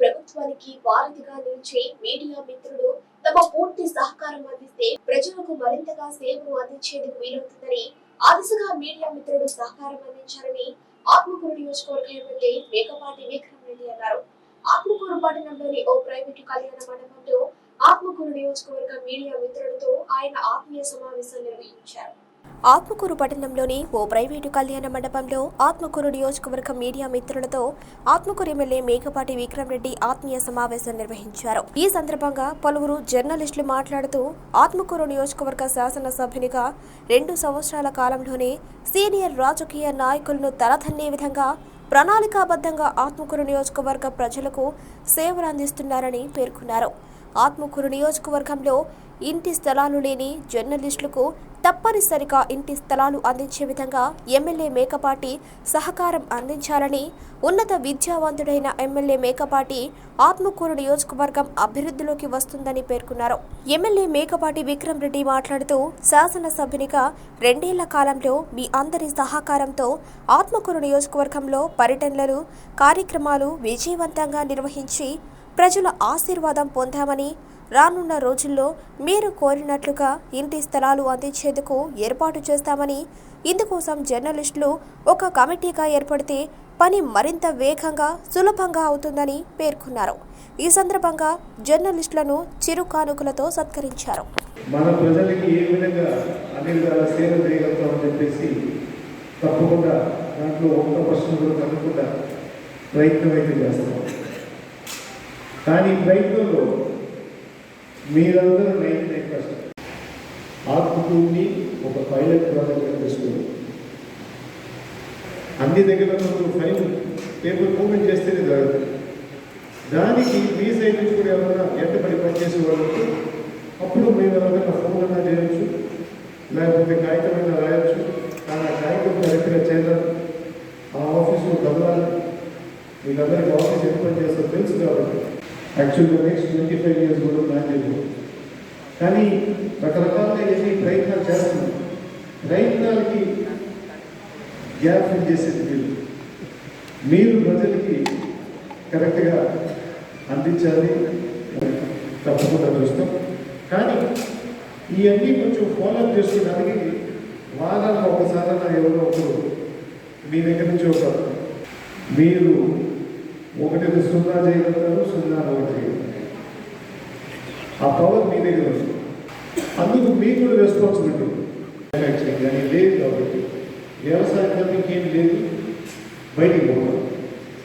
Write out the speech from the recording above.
ప్రభుత్వానికి వారధిగా నిలిచే మీడియా మిత్రులు తమ పూర్తి సహకారం అందిస్తే ప్రజలకు మరింతగా సేవలు అందించేందుకు వీలవుతుందని ఆ దిశగా మీడియా మిత్రులు సహకారం అందించాలని ఆత్మకూరు నియోజకవర్గ ఎమ్మెల్యే మేకపాటి విక్రమ్ రెడ్డి అన్నారు. ఆత్మకూరు పట్టణంలోని ఓ ప్రైవేటు కళ్యాణ మండపంలో ఆత్మకూరు నియోజకవర్గ మీడియా మిత్రులతో ఆయన ఆత్మీయ సమావేశం నిర్వహించారు. ఆత్మకూరు పట్టణంలోని ఓ ప్రైవేటు కళ్యాణ మండపంలో ఆత్మకూరు నియోజకవర్గం మీడియా మిత్రులతో ఆత్మకూరు ఎమ్మెల్యే మేకపాటి విక్రమ్ రెడ్డి ఆత్మీయ సమావేశం నిర్వహించారు. ఈ సందర్భంగా పలువురు జర్నలిస్టులు మాట్లాడుతూ ఆత్మకూరు నియోజకవర్గ శాసనసభ్యునిగా రెండు సంవత్సరాల కాలంలోనే సీనియర్ రాజకీయ నాయకులను తలదన్నే విధంగా ప్రణాళికాబద్ధంగా ఆత్మకూరు నియోజకవర్గ ప్రజలకు సేవలు అందిస్తున్నారని పేర్కొన్నారు. ఆత్మకూరు నియోజకవర్గంలో ఇంటి స్థలాలు లేని జర్నలిస్టులకు తప్పనిసరిగా ఇంటి స్థలాలు అందించే విధంగా ఎమ్మెల్యే మేకపాటి సహకారం అందించాలని ఉన్నత విద్యావంతుడైన ఎమ్మెల్యే మేకపాటి ఆత్మకూరు నియోజకవర్గం అభివృద్ధిలోకి వస్తుందని పేర్కొన్నారు. ఎమ్మెల్యే మేకపాటి విక్రమ్ రెడ్డి మాట్లాడుతూ శాసనసభ్యునిగా రెండేళ్ళ కాలంలో మీ అందరి సహకారంతో ఆత్మకూరు నియోజకవర్గంలో పర్యటనలు కార్యక్రమాలు విజయవంతంగా నిర్వహించి ప్రజల ఆశీర్వాదం పొందామని రానున్న రోజుల్లో మీరు కోరినట్లుగా ఇంటి స్థలాలు అందించేందుకు ఏర్పాటు చేస్తామని ఇందుకోసం జర్నలిస్టులు ఒక కమిటీగా ఏర్పడితే పని మరింత వేగంగా సులభంగా అవుతుందని పేర్కొన్నారు. ఈ సందర్భంగా జర్నలిస్టులను చిరు కానుకలతో సత్కరించారు. మన ప్రజలకి ఏ విధంగా అన్ని విధాల సేవ చేయగలుగుతామని చెప్పేసి తప్పకుండా దాంట్లో ఒక్క ప్రశ్న కూడా తగ్గకుండా ప్రయత్నం అయితే చేస్తాం. కానీ ఈ ప్రయత్నంలో మీరందరూ నైన్టీ నైన్ పర్సెంట్ ఆత్మకూరిని ఒక పైలట్ ప్రాజెక్ట్గా తీసుకుని అన్ని దగ్గర ఫైల్ పేపర్ మూమెంట్ చేస్తేనే జరుగుతుంది. దానికి మీ సైడ్ నుంచి కూడా ఎవరైనా ఎంటబడి పనిచేసే వాళ్ళకి అప్పుడు మేము ఎవరైనా ఫోన్ అన్నా చేయొచ్చు లేకపోతే కాగితమైనా రాయొచ్చు కానీ ఆ కాగితం కరెక్ట్గా చేయాలి ఆ ఆఫీసులో కదలాలి మీకు అందరికి బాగా ఎంత పని తెలుసు కాబట్టి. యాక్చువల్గా నెక్స్ట్ ట్వంటీ ఫైవ్ ఇయర్స్ కూడా ప్లాన్ చేద్దాం. కానీ రకరకాలుగా ఎన్ని ప్రయత్నాలు చేస్తున్నాం. ప్రయత్నాలకి గ్యాప్ ఫిల్ చేసేది మీరు మీరు ప్రజలకి కరెక్ట్గా అందించాలి. తప్పకుండా చూస్తాం. కానీ ఇవన్నీ కొంచెం ఫాలోఅప్ చేసుకోవడానికి వారాల్లో ఒకసారి ఎవరో ఒకరు మీ దగ్గర నుంచి ఒక మీరు ఒకటి సున్నా చేయగలుగుతారు సున్నా ఒకటి ఆ పవర్ మీ దగ్గర వస్తుంది. అందుకు మీకు కూడా రెస్పాన్సిబిలిటీ కానీ లేదు కాబట్టి వ్యవసాయం ఇంకేం లేదు. బయటికి పోవాలి.